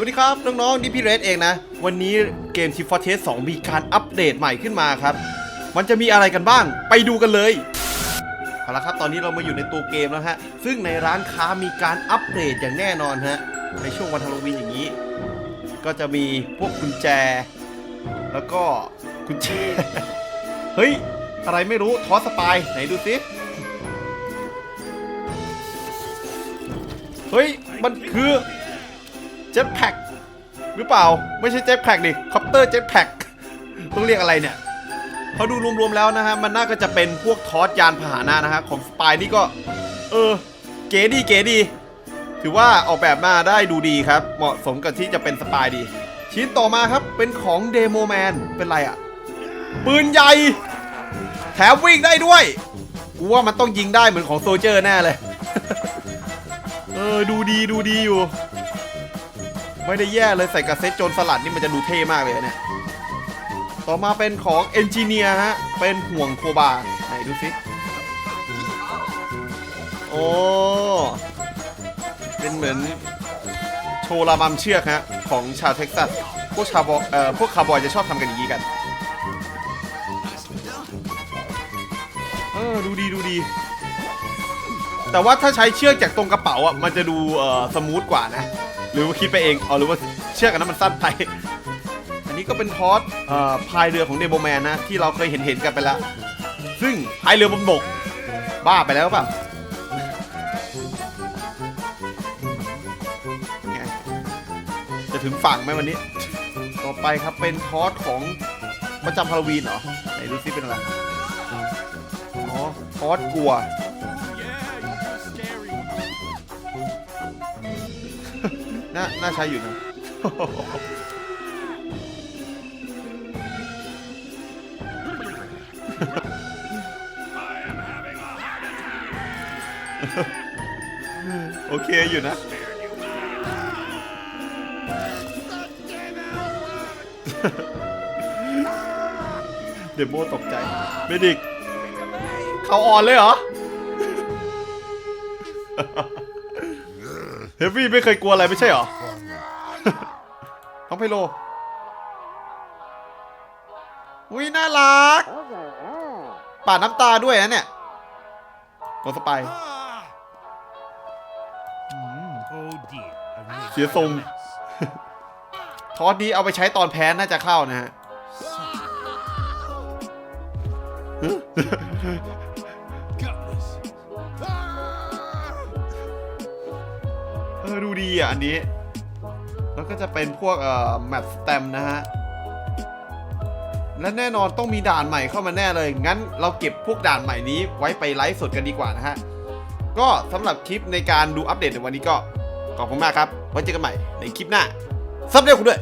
วัสดีครับ น้องๆนี่พี่เรดเองนะ วันนี้เกม Team Fortress 2มีการอัปเดตใหม่ขึ้นมาครับ มันจะมีอะไรกันบ้างไปดูกันเลยเอาละครับตอนนี้เรามาอยู่ในตัวเกมแล้วฮะ ซึ่งในร้านค้ามีการอัปเดตอย่างแน่นอนฮะ ในช่วงวันฮาโลวีนอย่างนี้ ก็จะมีพวกกุญแจ แล้วก็กุญแจเฮ้ย อะไรไม่รู้ทอสสปายไหนดูสิเฮ้ย มันคือ จ็ตแพ็กหรือเปล่า ไม่ใช่เจ็ตแพ็กดิคอปเตอร์เจ็ตแพ็กต้องเรียกอะไรเนี่ยพอดูรวมๆแล้วนะฮะ มันน่าก็จะเป็นพวกทอสยานพาหนะนะฮะของสปายนี่ก็ เออ เก๋ดีเก๋ดี ถือว่าออกแบบมาได้ดูดีครับ เหมาะสมกับที่จะเป็นสปายดี ชิ้นต่อมาครับเป็นของเดโมแมนเป็นไรอะปืนใหญ่ แถมวิ่งได้ด้วยกูว่ามันต้องยิงได้เหมือนของโซเจอร์แน่เลย เออ ดูดีดูดีอยู่ ไม่ได้แย่เลยใส่กระเซ็ตโจรสลัดนี่มันจะดูเท่มากเลยเนี่ยต่อมาเป็นของเอนจิเนียร์ฮะ เป็นห่วงโคบาไหนดูสิโอ้เป็นเหมือนโชว์ระบำเชือกฮะ ของชาวเท็กซัส พวกชาวบอยเอ่อพวกคาร์บอยจะชอบทำกันอย่างนี้กันเออดูดีดูดี แต่ว่าถ้าใช้เชือกจากตรงกระเป๋าอะมันจะดูเอ่อสมูทกว่านะ หรือว่าคิดไปเองอ๋อหรือว่าเชือกอันนั้นมันสั้นไป อันนี้ก็เป็นทอสเอ่อพายเรือของเดโบแมนนะ ที่เราเคยเห็นเห็นกันไปแล้ว ซึ่งพายเรือบนบก บ้าไปแล้วป่าไงจะถึงฝั่งไหมวันนี้ ต่อไปครับเป็นทอสของประจำฮาโลวีนเหรอไหนดูซิเป็นอะไรอ๋อทอสกลัว น่าน่าใช้อยู่นะโอเคอยู่นะ เดโมตกใจเมดิกเขาอ่อนเลยเหรอ เฮฟวี่ไม่เคยกลัวอะไรไม่ใช่เหรอน้องไพโลอุ้ยน่ารักปาดน้ำตาด้วยนะเนี่ยตัวสไปาย Oh dear. I really เสียทรงทอสนี้เอาไปใช้ตอนแพ้น่าจะเข้านะฮะ ดูดีอะอันนี้ แล้วก็จะเป็นพวกเอ่อแมปสแตมนะฮะ และแน่นอนต้องมีด่านใหม่เข้ามาแน่เลย งั้นเราเก็บพวกด่านใหม่นี้ไว้ไปไลฟ์สดกันดีกว่านะฮะ ก็สำหรับคลิปในการดูอัปเดตในวันนี้ก็ขอบคุณมากครับ ไว้เจอกันใหม่ในคลิปหน้าซับเดียวคุณด้วย